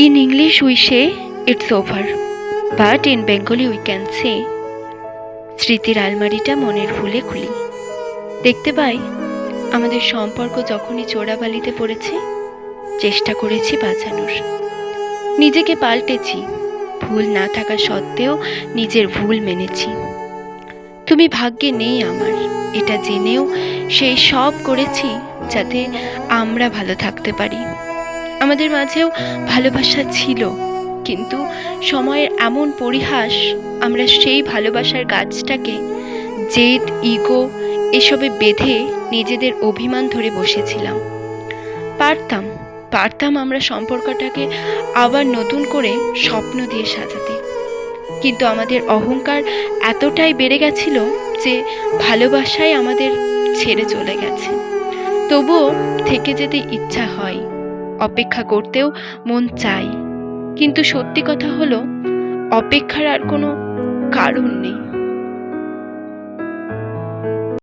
In English, we say it's over, but in Bengali, we can say স্মৃতির আলমারিটা মনের ভুলে খুলি। দেখতে পাই আমাদের সম্পর্ক যখনই চোরাবালিতে পড়েছে চেষ্টা করেছি বাঁচানোর। নিজেকে পাল্টেছি ভুল না থাকা সত্ত্বেও নিজের ভুল মেনেছি। তুমি ভাগ্যে নেই আমার এটা জেনেও সেই সব করেছি যাতে আমরা ভালো থাকতে পারি। আমাদের মাঝেও ভালোবাসা ছিল, কিন্তু সময়ের এমন পরিহাস, আমরা সেই ভালোবাসার গাছটাকে, জেদ, ইগো এসবে বেঁধে নিজেদের অভিমান ধরে বসেছিলাম। পারতাম পারতাম আমরা সম্পর্কটাকে আবার নতুন করে স্বপ্ন দিয়ে সাজাতে। কিন্তু আমাদের অহংকার এতটাই বেড়ে গেছিল যে ভালোবাসাই আমাদের ছেড়ে চলে গেছে। তবুও থেকে যেতে ইচ্ছা হয়। অপেক্ষা করতেও মন চাই কিন্তু সত্যি কথা হলো অপেক্ষার আর কোনো কারণ নেই।